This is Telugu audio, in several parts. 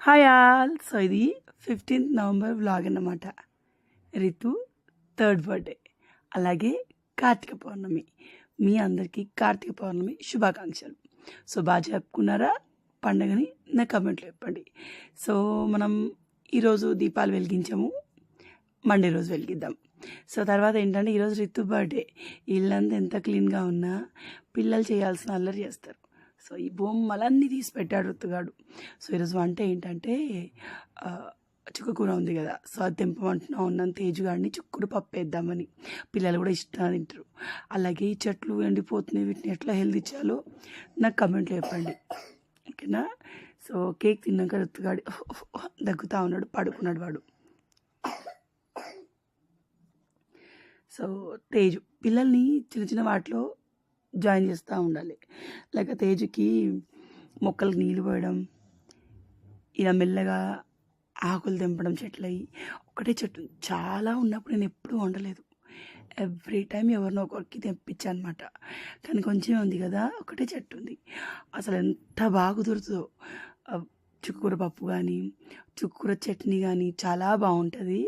Hi all. సో ఇది ఫిఫ్టీన్త్ నవంబర్ వ్లాగ్ అన్నమాట. Ritu third birthday. అలాగే కార్తీక పౌర్ణమి. మీ అందరికీ కార్తీక పౌర్ణమి శుభాకాంక్షలు. సో బాగా చెప్పుకున్నారా? పండగని నా కమెంట్లో చెప్పండి. సో మనం ఈరోజు దీపాలు వెలిగించాము. మండే రోజు వెలిగిద్దాం. సో తర్వాత ఏంటంటే ఈరోజు రితు బర్త్డే. ఇల్లంతా ఎంత క్లీన్గా ఉన్నా పిల్లలు చేయాల్సిన అల్లరి చేస్తారు. సో ఈ బొమ్మలన్నీ తీసి పెట్టాడు రుతుగాడు. సో ఈరోజు వంట ఏంటంటే ఆ, చుక్కకూర ఉంది కదా సో అది తెంపమంటున్నా ఉన్నాను తేజుగాడిని చుక్కుడు పప్పు వేద్దామని. పిల్లలు కూడా ఇష్టంగా తింటారు. అలాగే ఈ చెట్లు ఎండిపోతున్నాయి వీటిని ఎట్లా హెల్త్ ఇచ్చాలో నాకు కమెంట్లో చెప్పండి. ఓకేనా? సో కేక్ తిన్నాక రుతుగాడి దగ్గుతా ఉన్నాడు పడుకున్నాడు వాడు. సో తేజు పిల్లల్ని చిన్న చిన్న వాటిలో జాయిన్ చేస్తూ ఉండాలి. లేక తేజుకి మొక్కలకు నీళ్ళు పోయడం ఇలా మెల్లగా ఆకులు తెంపడం చెట్లయి. ఒకటే చెట్టు చాలా ఉన్నప్పుడు నేను ఎప్పుడూ వండలేదు. ఎవ్రీ టైం ఎవరినో ఒకరికి తెప్పించాను అనమాట కానీ కొంచెం ఉంది కదా ఒకటే చెట్టు ఉంది. అసలు ఎంత బాగా కుదురుతుందో. చుక్కూర పప్పు కానీ చుక్కూర చట్నీ కానీ చాలా బాగుంటుంది.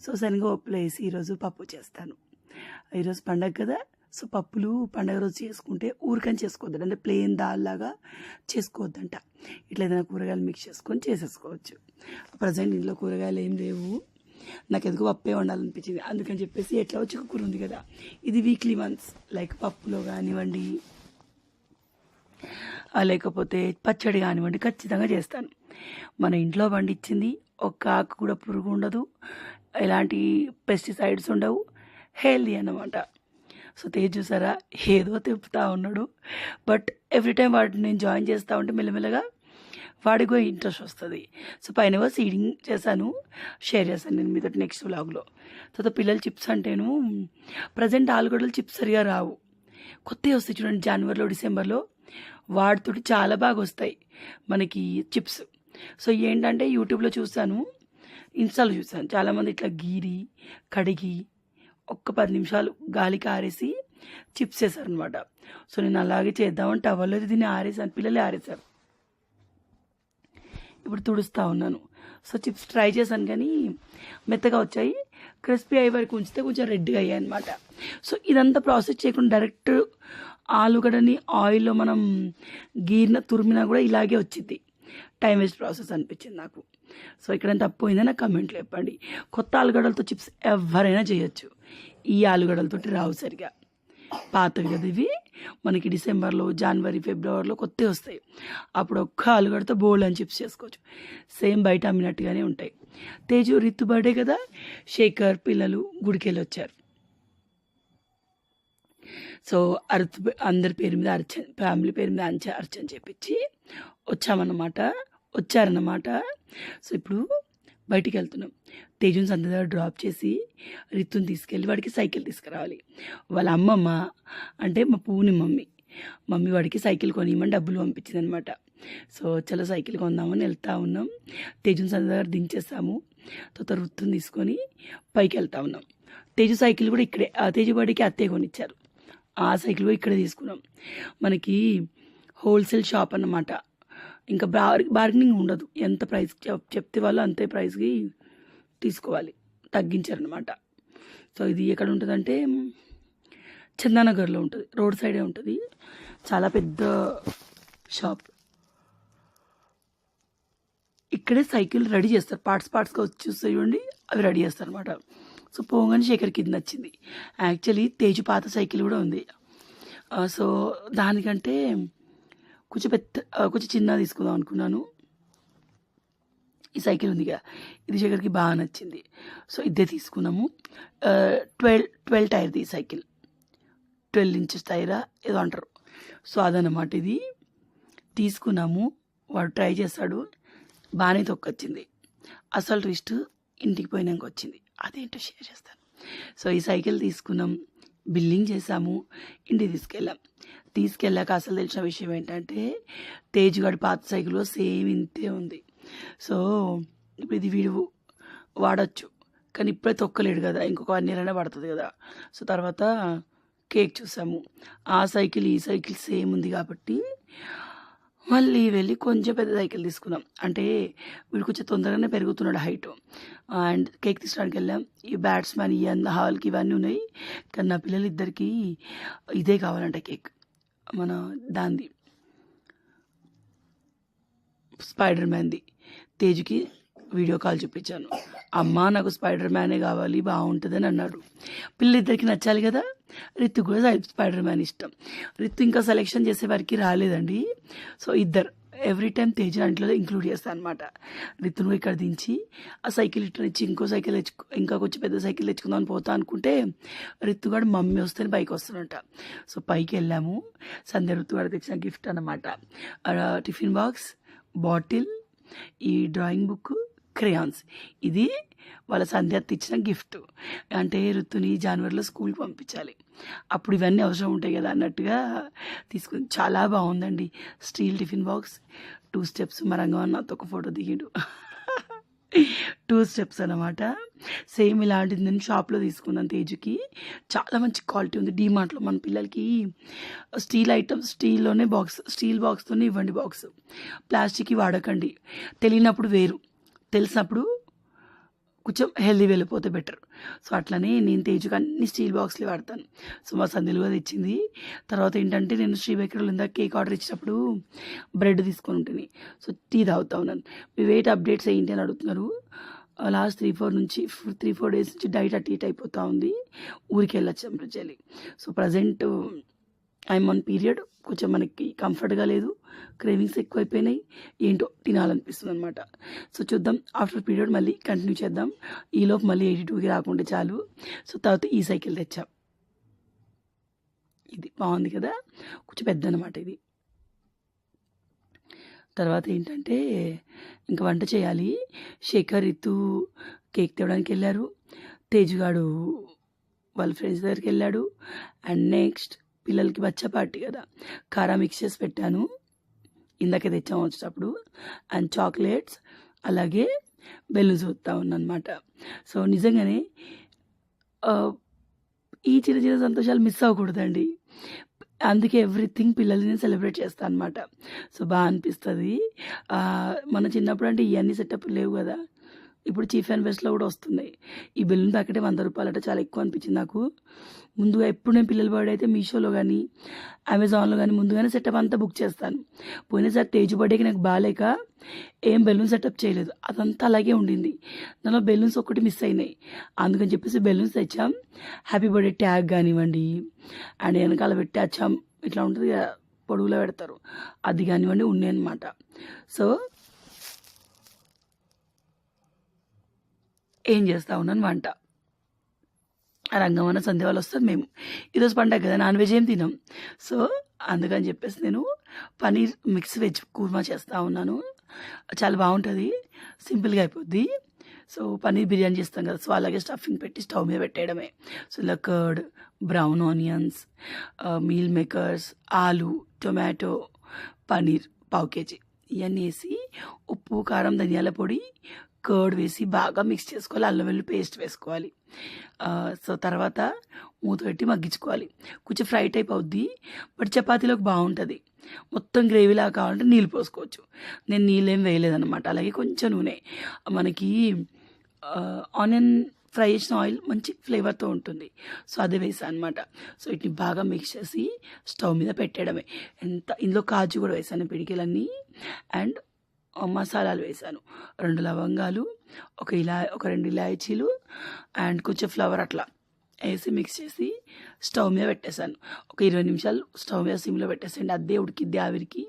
సో శనగపప్పులు వేసి ఈరోజు పప్పు చేస్తాను. ఈరోజు పండగ కదా. సో పప్పులు పండగ రోజు చేసుకుంటే ఊరికని చేసుకోవద్దు అంటే ప్లెయిన్ దాల్ లాగా చేసుకోవద్దంట. ఇట్లా ఏదైనా కూరగాయలు మిక్స్ చేసుకొని చేసేసుకోవచ్చు. ప్రజెంట్ ఇంట్లో కూరగాయలు ఏం లేవు. నాకు ఎందుకు పప్పే వండాలనిపించింది. అందుకని చెప్పేసి ఎట్లా వచ్చి కూర ఉంది కదా. ఇది వీక్లీ వన్స్ లైక్ పప్పులో కానివ్వండి లేకపోతే పచ్చడి కానివ్వండి ఖచ్చితంగా చేస్తాను. మన ఇంట్లో పండించింది ఒక్క ఆకు కూడా పురుగు ఉండదు. ఎలాంటి పెస్టిసైడ్స్ ఉండవు. హెల్దీ అన్నమాట. సో తేజ్ చూసారా? ఏదో తిప్పుతా ఉన్నాడు. బట్ ఎవ్రీ టైం వాటిని నేను జాయిన్ చేస్తూ ఉంటే మెల్లమెల్లగా వాడికి కూడా ఇంట్రెస్ట్ వస్తుంది. సో పైన సీడింగ్ చేశాను. షేర్ చేశాను నేను మీతో నెక్స్ట్ వ్లాగ్లో. తర్వాత పిల్లలు చిప్స్ అంటేను ప్రజెంట్ ఆలుగడ్డలు చిప్స్ సరిగా రావు. కొత్తవి వస్తాయి చూడండి జనవరిలో డిసెంబర్లో. వాటితోటి చాలా బాగా వస్తాయి మనకి చిప్స్. సో ఏంటంటే యూట్యూబ్లో చూశాను ఇన్స్టాలో చూసాను చాలామంది ఇట్లా గీరి కడిగి ఒక్క పది నిమిషాలు గాలికి ఆరేసి చిప్స్ వేశారనమాట సో నేను అలాగే చేద్దామని టవల్లో దీన్ని ఆరేసాను. పిల్లలే ఆరేశారు. ఇప్పుడు తుడుస్తూ ఉన్నాను. సో చిప్స్ ట్రై చేశాను కానీ మెత్తగా వచ్చాయి. క్రిస్పీ అయ్యే వరకు ఉంచితే కొంచెం రెడ్గా అయ్యాయి అనమాట సో ఇదంతా ప్రాసెస్ చేయకుండా డైరెక్ట్ ఆలుగడ్డని ఆయిల్లో మనం గీరిన తురిమినా కూడా ఇలాగే వచ్చింది టైం వేస్ట్ ప్రాసెస్ అనిపించింది నాకు. సో ఇక్కడ తప్పు అయిందో నాకు కమెంట్లో చెప్పండి. కొత్త ఆలుగడ్డలతో చిప్స్ ఎవరైనా చేయొచ్చు. ఈ ఆలుగడ్డలతోటి రావు సరిగా. పాతవి కదా ఇవి? మనకి డిసెంబర్లో జనవరి ఫిబ్రవరిలో కొత్త వస్తాయి. అప్పుడు ఒక్క ఆలుగడ్డతో బోల్డ్ అని చిప్స్ చేసుకోవచ్చు. సేమ్ బయట అమ్మినట్టుగానే ఉంటాయి. తేజు రిత్తు బర్త్డే కదా? శేఖర్ పిల్లలు గుడికెళ్ళి వచ్చారు. సో అరుత్ అందరి పేరు మీద అర్చన ఫ్యామిలీ పేరు మీద అంచ అర్చన చేపించి వచ్చామన్నమాట. వచ్చారన్నమాట. సో ఇప్పుడు బయటికి వెళ్తున్నాం తేజుని సంత దగ్గర డ్రాప్ చేసి రితుని తీసుకెళ్ళి వాడికి సైకిల్ తీసుకురావాలి. వాళ్ళ అమ్మమ్మ అంటే మా పూని మమ్మీ. మమ్మీ వాడికి సైకిల్ కొనియమని డబ్బులు పంపించింది అనమాట సో చలో సైకిల్ కొందామని వెళ్తా ఉన్నాం. తేజుని సంత దగ్గర దించేస్తాము. తర్వాత రుత్తుని తీసుకొని పైకి వెళ్తా ఉన్నాం. తేజు సైకిల్ కూడా ఇక్కడే తేజు వాడికి అత్తయ్య కొనిచ్చారు. ఆ సైకిల్ కూడా ఇక్కడే తీసుకున్నాం. మనకి హోల్సేల్ షాప్ అన్నమాట. ఇంకా బార్ బార్గెనింగ్ ఉండదు. ఎంత ప్రైస్ చెప్- చెప్తే వాళ్ళు అంతే ప్రైస్కి తీసుకోవాలి. తగ్గించారనమాట సో ఇది ఎక్కడ ఉంటుందంటే చందానగర్లో ఉంటుంది. రోడ్ సైడే ఉంటుంది. చాలా పెద్ద షాప్. ఇక్కడే సైకిల్ రెడీ చేస్తారు. పార్ట్స్ పార్ట్స్గా వచ్చి చూస్తే చూడండి అవి రెడీ చేస్తారు అనమాట సో పోగానే శేఖర్కి ఇది నచ్చింది. యాక్చువల్లీ తేజు పాత సైకిల్ కూడా ఉంది. సో దానికంటే కొంచెం పెద్ద కొంచెం చిన్న తీసుకుందాం అనుకున్నాను. ఈ సైకిల్ ఉంది కదా ఇది దగ్గరికి బాగా నచ్చింది. సో ఇదే తీసుకున్నాము. ట్వెల్వ్ ట్వెల్వ్ టైర్ది ఈ సైకిల్. ట్వెల్వ్ ఇంచెస్ టైరా ఏదో అంటారు. సో అదనమాట ఇది. తీసుకున్నాము. వాడు ట్రై చేస్తాడు. బాగానే తొక్కొచ్చింది. అసలు రిస్ట్ ఇంటికి పోయినాక వచ్చింది. అదేంటో షేర్ చేస్తాను. సో ఈ సైకిల్ తీసుకున్నాం. బిల్లింగ్ చేసాము ఇంటికి తీసుకెళ్ళాం. తీసుకెళ్ళాక అసలు తెలిసిన విషయం ఏంటంటే తేజ్గడ్ పాత సైకిల్లో సేమ్ ఇంతే ఉంది. సో ఇప్పుడు ఇది వీడు వాడచ్చు. కానీ ఇప్పుడే తొక్కలేడు కదా ఇంకొక వన్ ఇయర్ అయినా పడుతుంది కదా. సో తర్వాత కేక్ చూసాము. ఆ సైకిల్ ఈ సైకిల్ సేమ్ ఉంది కాబట్టి మళ్ళీ వెళ్ళి కొంచెం పెద్ద సైకిల్ తీసుకున్నాం. అంటే వీడు కొంచెం తొందరగానే పెరుగుతున్నాడు హైట్. అండ్ కేక్ తీసుకోవడానికి వెళ్ళాం. ఈ బ్యాట్స్మెన్ ఈ అన్న హాల్కి ఇవన్నీ ఉన్నాయి. కానీ నా పిల్లలు ఇద్దరికి ఇదే కావాలంట కేక్. మన దాంది. స్పైడర్ మ్యాన్ది. తేజ్కి వీడియో కాల్ చూపించాను. అమ్మ నాకు స్పైడర్ మ్యానే కావాలి బాగుంటుందని అన్నాడు. పిల్లిద్దరికి నచ్చాలి కదా? రిత్తు కూడా స్పైడర్ మ్యాన్ ఇష్టం. రిత్తు ఇంకా సెలెక్షన్ చేసే వారికి రాలేదండి. సో ఇద్దరు. ఎవ్రీ టైం తేజ దాంట్లో ఇంక్లూడ్ చేస్తాను అనమాట రితును ఇక్కడ దించి ఆ సైకిల్ ఇట్లా ఇచ్చి ఇంకో సైకిల్ తెచ్చుకో ఇంకా కొంచెం పెద్ద సైకిల్ తెచ్చుకుందామని పోతా అనుకుంటే రితుగాడు మమ్మీ వస్తేనే పైకి వస్తానంట సో పైకి వెళ్ళాము. సంధ్య ఋతుగాడు తెచ్చిన గిఫ్ట్ అనమాట టిఫిన్ బాక్స్ బాటిల్ ఈ డ్రాయింగ్ బుక్ క్రేయాన్స్. ఇది వాళ్ళ సంధ్యాత్ ఇచ్చిన గిఫ్ట్. అంటే ఋతుని జనవరిలో స్కూల్కి పంపించాలి. అప్పుడు ఇవన్నీ అవసరం ఉంటాయి కదా అన్నట్టుగా తీసుకుని చాలా బాగుందండి. Steel tiffin box two steps. మా రంగం నాతో ఒక ఫోటో దిగిండు. టూ స్టెప్స్ అనమాట సేమ్ ఇలాంటిది నేను షాప్లో తీసుకున్నాను తేజుకి చాలా మంచి క్వాలిటీ ఉంది. డీమార్ట్లో మన పిల్లలకి స్టీల్ ఐటమ్స్ స్టీల్లోనే బాక్స్ స్టీల్ బాక్స్తోనే ఇవ్వండి బాక్స్. ప్లాస్టిక్ వాడకండి. తెలియనప్పుడు వేరు. తెలిసినప్పుడు కొంచెం హెల్దీ వెళ్ళిపోతే బెటర్ సో అట్లనే నేను తేజుకి అన్ని స్టీల్ బాక్స్లే వాడతాను. సో మా సందులు కూడా తెచ్చింది. తర్వాత ఏంటంటే నేను శ్రీ బేకరీలో ఇందాక కేక్ ఆర్డర్ ఇచ్చినప్పుడు బ్రెడ్ తీసుకొని ఉంటుంది సో టీ తాగుతా ఉన్నాను. మీ వెయిట్ అప్డేట్స్ ఏంటి అని అడుగుతున్నారు. లాస్ట్ త్రీ ఫోర్ నుంచి త్రీ ఫోర్ డేస్ నుంచి డైట్ అటు ఇటు అయిపోతూ ఉంది. ఊరికి వెళ్ళొచ్చాం ప్రజలి so present time on period కొంచెం మనకి కంఫర్ట్గా లేదు. క్రేవింగ్స్ ఎక్కువైపోయినాయి. ఏంటో తినాలనిపిస్తుంది అనమాట సో చూద్దాం. ఆఫ్టర్ పీరియడ్ మళ్ళీ కంటిన్యూ చేద్దాం. ఈలోపు మళ్ళీ ఎయిటీ టూకి రాకుంటే చాలు. సో తర్వాత ఈ సైకిల్ తెచ్చాం. ఇది బాగుంది కదా? కొంచెం పెద్ద అనమాట ఇది. తర్వాత ఏంటంటే ఇంకా వంట చేయాలి. శేఖర్ రితు కేక్ తేవడానికి వెళ్ళారు. తేజుగాడు వాళ్ళ ఫ్రెండ్స్ దగ్గరికి వెళ్ళాడు. అండ్ నెక్స్ట్ పిల్లలకి బచ్చా పార్టీ కదా. కారా మిక్స్ చేసి పెట్టాను. ఇందాక తెచ్చాము వచ్చేటప్పుడు. అండ్ చాక్లెట్స్ అలాగే బెలూన్స్ వస్తూ అనమాట సో నిజంగానే ఈ చిన్న చిన్న సంతోషాలు మిస్ అవ్వకూడదండి. అందుకే ఎవ్రీథింగ్ పిల్లల్ని సెలబ్రేట్ చేస్తాను అనమాట సో బాగా అనిపిస్తుంది. మన చిన్నప్పుడు అంటే ఇవన్నీ సెటప్ లేవు కదా. ఇప్పుడు చీఫ్ అండ్ బెస్ట్లో కూడా వస్తున్నాయి. ఈ బెలూన్ ప్యాకెటే వంద రూపాయలు అంటే చాలా ఎక్కువ అనిపించింది నాకు. ముందుగా ఎప్పుడు నేను పిల్లల బర్త్డే అయితే మీషోలో కానీ అమెజాన్లో కానీ ముందుగానే సెటప్ అంతా బుక్ చేస్తాను. పోయినసారి తేజు బర్త్డేకి నాకు బాగాలేక ఏం బెలూన్ సెటప్ చేయలేదు. అదంతా అలాగే ఉండింది. దానిలో బెలూన్స్ ఒక్కటి మిస్ అయినాయి. అందుకని చెప్పేసి బెలూన్స్ తెచ్చాం. హ్యాపీ బర్త్డే ట్యాగ్ కానివ్వండి అండ్ వెనకాల పెట్టి వచ్చాం ఇట్లా ఉంటుంది పొడుగులో పెడతారు. అది కానివ్వండి ఉన్నాయి అనమాట సో ఏం చేస్తా ఉన్నాను వంట. రంగమన్న సంధ్య వాళ్ళు వస్తారు మేము. ఈరోజు పండగ కదా నాన్ వెజ్ ఏం తినాం. సో అందుకని చెప్పేసి నేను పనీర్ మిక్స్ వెజ్ కూర్మా చేస్తూ ఉన్నాను. చాలా బాగుంటుంది సింపుల్గా అయిపోద్ది. సో పనీర్ బిర్యానీ చేస్తాం కదా సో అలాగే స్టఫింగ్ పెట్టి స్టవ్ మీద పెట్టేయడమే. సో ఇలా బ్రౌన్ ఆనియన్స్ మీల్ మేకర్స్ ఆలు టొమాటో పనీర్ పావు కేజీ. ఇవన్నీ వేసి ఉప్పు కారం ధనియాల పొడి కర్డ్ వేసి బాగా మిక్స్ చేసుకోవాలి. అల్లం వెల్లుల్లి పేస్ట్ వేసుకోవాలి. సో తర్వాత మూత పెట్టి మగ్గించుకోవాలి. కొంచెం ఫ్రై టైప్ అవుద్ది. బట్ చపాతీలోకి బాగుంటుంది. మొత్తం గ్రేవీలా కావాలంటే నీళ్ళు పోసుకోవచ్చు. నేను నీళ్ళు ఏం వేయలేదన్నమాట. అలాగే కొంచెం నూనె. మనకి ఆనియన్ ఫ్రై చేసిన ఆయిల్ మంచి ఫ్లేవర్తో ఉంటుంది. సో అదే వేసాను అనమాట సో వీటిని బాగా మిక్స్ చేసి స్టవ్ మీద పెట్టడమే. ఎంత ఇందులో కాజు కూడా వేసాను పిడికిలన్నీ. అండ్ మసాలాలు వేసాను. రెండు లవంగాలు ఒక ఇలా ఒక రెండు ఇలాయచీలు అండ్ కొంచెం ఫ్లవర్ అట్లా వేసి మిక్స్ చేసి స్టవ్ మీద పెట్టేశాను. ఒక ఇరవై నిమిషాలు స్టవ్ మీద సిమ్లో పెట్టేసండి అదే ఉడికిద్ది ఆవిరికి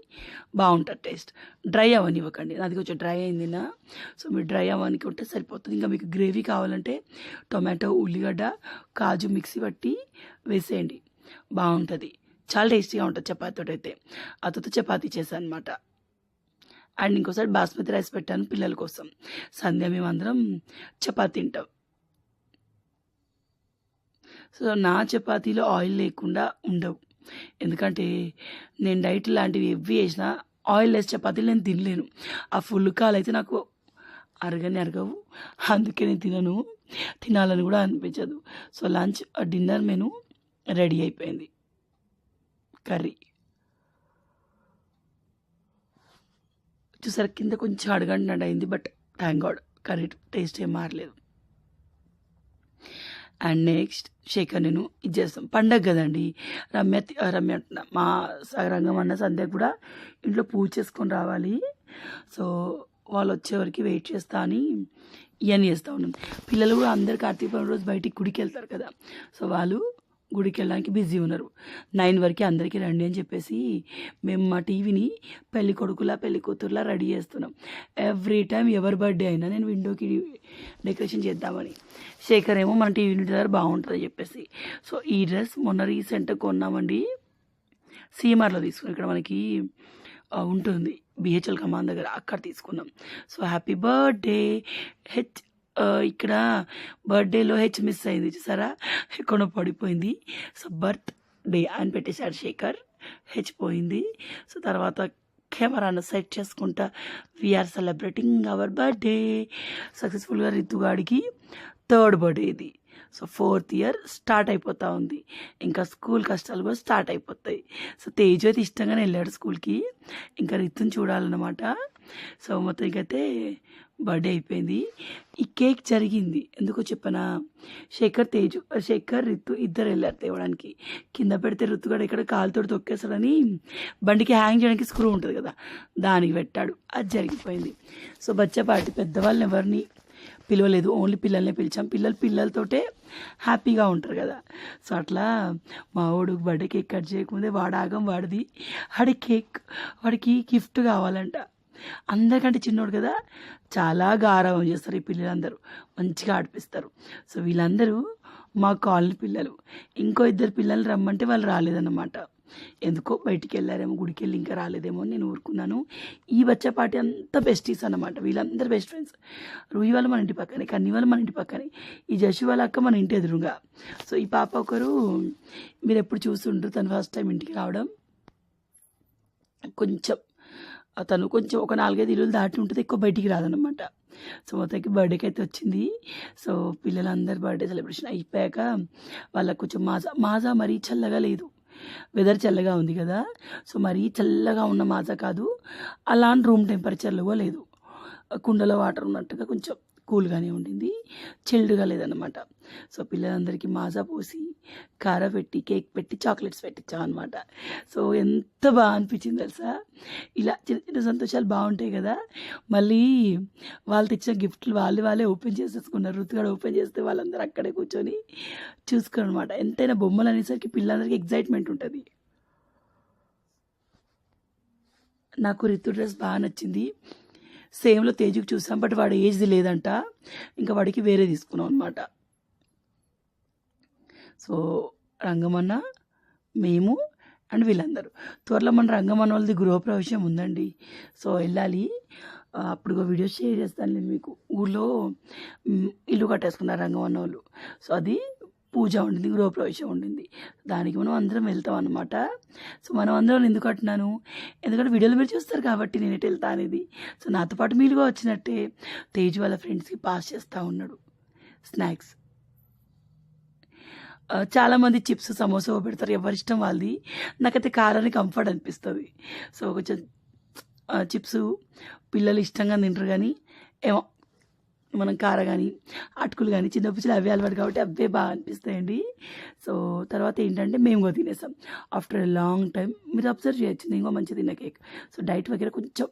బాగుంటుంది టేస్ట్. డ్రై అవ్వనివ్వకండి నాది కొంచెం డ్రై అయింది నా. సో మీరు డ్రై అవ్వడానికి ఉంటే సరిపోతుంది. ఇంకా మీకు గ్రేవీ కావాలంటే టొమాటో ఉల్లిగడ్డ కాజు మిక్సీ పట్టి వేసేయండి. బాగుంటుంది. చాలా టేస్టీగా ఉంటుంది చపాతీతో అయితే ఆ తర్వాత చపాతీ చేశాను అనమాట అండ్ ఇంకోసారి బాస్మతి రైస్ పెట్టాను పిల్లల కోసం. సంధ్య మేమందరం చపాతి తింటాం. సో నా చపాతీలో ఆయిల్ లేకుండా ఉండవు. ఎందుకంటే నేను డైట్ లాంటివి ఎవ్వి వేసినా ఆయిల్ లెస్ చపాతీలు నేను తినలేను. ఆ ఫుల్ కాలు అయితే నాకు అరగని అరగవు. అందుకే నేను తినను. తినాలని కూడా అనిపించదు. So lunch dinner menu ready అయిపోయింది. కర్రీ. చూసారా? కింద కొంచెం అడగండి అయింది but thank god curry taste ఏం మారలేదు. అండ్ నెక్స్ట్ శేఖర్ నేను ఇది చేస్తాం. పండగ కదండి. రమ్య రమ్య అంటున్నా మా సగరంగం అన్న సంధ్య కూడా ఇంట్లో పూజ చేసుకొని రావాలి. సో వాళ్ళు వచ్చేవరకు వెయిట్ చేస్తా అని ఇవన్నీ చేస్తూ ఉన్నాం. పిల్లలు కూడా అందరు కార్తీక పౌర్ణమి రోజు బయటికి గుడికి వెళ్తారు కదా. సో వాళ్ళు గుడికి వెళ్ళడానికి బిజీ ఉన్నారు. నైన్ వరకు అందరికీ రండి అని చెప్పేసి మేము మా టీవీని పెళ్ళి కొడుకులా పెళ్ళి కూతురులా రెడీ చేస్తున్నాం. ఎవ్రీ టైం ఎవరి బర్త్డే అయినా నేను విండోకి డెకరేషన్ చేద్దామని. శేఖర్ ఏమో మన టీవీ యూనిట్ దగ్గర బాగుంటుంది చెప్పేసి. సో ఈ డ్రెస్ మొన్న రీసెంట్ కొన్నామండి. సీఎంఆర్లో తీసుకున్నాం. ఇక్కడ మనకి ఉంటుంది. బిహెచ్ఎల్ కమాన్ దగ్గర అక్కడ తీసుకున్నాం. సో హ్యాపీ బర్త్డే హెచ్ ఇక్కడ బర్త్డేలో హెచ్ మిస్ అయింది చూసారా? ఎక్కడో పడిపోయింది. సో బర్త్ డే అని పెట్టేశాడు శేఖర్. హెచ్ పోయింది. సో తర్వాత కెమెరాను సెట్ చేసుకుంటా వీఆర్ సెలబ్రేటింగ్ అవర్ బర్త్డే. సక్సెస్ఫుల్గా రితుగాడికి థర్డ్ బర్త్డే ఇది. సో ఫోర్త్ ఇయర్ స్టార్ట్ అయిపోతూ ఉంది. ఇంకా స్కూల్ కష్టాలు కూడా స్టార్ట్ అయిపోతాయి. సో తేజు అయితే ఇష్టంగానే వెళ్ళాడు స్కూల్కి. ఇంకా రితుని చూడాలన్నమాట. సో మొత్తానికైతే బర్త్డే అయిపోయింది. ఈ కేక్ జరిగింది. ఎందుకో చెప్పనా? శేఖర్ తేజు శేఖర్ రిత్తు ఇద్దరు వెళ్ళారు తేవడానికి. కింద పెడితే ఋతుగాడు ఇక్కడ కాలుతో తొక్కేస్తాడని బండికి హ్యాంగ్ చేయడానికి స్క్రూ ఉంటుంది కదా దానికి పెట్టాడు. అది జరిగిపోయింది. సో బచ్చపాటి పార్టీ పెద్దవాళ్ళని ఎవరిని పిలవలేదు. ఓన్లీ పిల్లల్ని పిలిచాం. పిల్లలు పిల్లలతోటే హ్యాపీగా ఉంటారు కదా. సో అట్లా మా వాడు బర్త్డే కేక్ కట్ చేయకముందే వాడాగం ఆగం వాడిది. వాడి కేక్ వాడికి గిఫ్ట్ కావాలంట. అందరికంటే చిన్నోడు కదా. చాలా గారవం చేస్తారు ఈ పిల్లలందరూ. మంచిగా ఆడిపిస్తారు. సో వీళ్ళందరూ మా కాలనీ పిల్లలు. ఇంకో ఇద్దరు పిల్లలు రమ్మంటే వాళ్ళు రాలేదన్నమాట. ఎందుకో బయటికి వెళ్ళారేమో గుడికి వెళ్ళి ఇంకా రాలేదేమో నేను ఊరుకున్నాను. ఈ బచ్చపాటి పార్టీ అంతా బెస్టీస్ అన్నమాట. వీళ్ళందరూ బెస్ట్ ఫ్రెండ్స్ రూహి వాళ్ళు మన ఇంటి పక్కనే కన్ని వాళ్ళు మన ఇంటి పక్కనే ఈ జషు వాళ్ళ అక్క మన ఇంటి ఎదురుగా. సో ఈ పాప ఒకరు మీరు ఎప్పుడు చూస్తుంటారు తను ఫస్ట్ టైం ఇంటికి రావడం. కొంచెం తను కొంచెం ఒక నాలుగైదు ఇల్లులు దాటి ఉంటుంది ఎక్కువ బయటికి రాదనమాట సో మొత్తానికి బర్త్డేకి అయితే వచ్చింది. సో పిల్లలందరూ బర్త్డే సెలబ్రేషన్ అయిపోయాక వాళ్ళకి కొంచెం మాజా మాజా మరీ చల్లగా లేదు. వెదర్ చల్లగా ఉంది కదా. సో మరీ చల్లగా ఉన్న మాజా కాదు. అలా రూమ్ టెంపరేచర్లో లేదు. కుండలో వాటర్ ఉన్నట్టుగా కొంచెం కూల్గానే ఉండింది చిల్డ్గా లేదన్నమాట. సో పిల్లలందరికీ మాజా పోసి కార పెట్టి కేక్ పెట్టి చాక్లెట్స్ పెట్టించాం అనమాట సో ఎంత బాగా అనిపించింది తెలుసా? ఇలా చిన్న చిన్న సంతోషాలు బాగుంటాయి కదా. మళ్ళీ వాళ్ళు తెచ్చిన గిఫ్ట్లు వాళ్ళు వాళ్ళే ఓపెన్ చేసేసుకున్నారు. రుతుగాడు ఓపెన్ చేస్తే వాళ్ళందరూ అక్కడే కూర్చొని చూసుకోరు అనమాట ఎంతైనా బొమ్మలు అనేసరికి పిల్లలందరికీ ఎగ్జైట్మెంట్ ఉంటుంది. నాకు రితు డ్రెస్ బాగా నచ్చింది. సేమ్లో తేజుకి చూసాం బట్ వాడు ఏజ్ లేదంట. ఇంకా వాడికి వేరే తీసుకున్నాం అనమాట సో రంగమన్న మేము అండ్ వీళ్ళందరూ. త్వరలో మన రంగమన్న వాళ్ళది గృహప్రవేశం ఉందండి. సో వెళ్ళాలి. అప్పుడు వీడియో షేర్ చేస్తాను మీకు. ఊళ్ళో ఇల్లు కట్టేసుకున్నారు రంగమన్న వాళ్ళు. సో అది పూజ ఉండింది గృహప్రవేశం ఉండింది. దానికి మనం అందరం వెళ్తాం అనమాట సో మనం అందరం ఎందుకు అంటున్నాను ఎందుకంటే వీడియోలు మీరు చూస్తారు కాబట్టి నేను ఎటు వెళ్తా అనేది. సో నాతో పాటు మీలుగా వచ్చినట్టే. తేజ్ వాళ్ళ ఫ్రెండ్స్కి పాస్ చేస్తూ ఉన్నాడు. స్నాక్స్. చాలామంది చిప్స్ సమోసా పెడతారు. ఎవరిష్టం వాళ్ళది. నాకైతే కారాన్ని కంఫర్ట్ అనిపిస్తుంది. సో కొంచెం చిప్స్ పిల్లలు ఇష్టంగా తింటారు కానీ ఏమో మనం కార కానీ అటుకులు కానీ చిన్న పిల్లలు అవే అలవాటు కాబట్టి అవే బాగా అనిపిస్తాయండి. సో తర్వాత ఏంటంటే మేము కూడా తినేసాం ఆఫ్టర్ ఎ లాంగ్ టైం మీరు అబ్జర్వ్ చేయొచ్చు. నేను కూడా మంచిగా తిన్న కేక్. సో డైట్ వగేర కొంచెం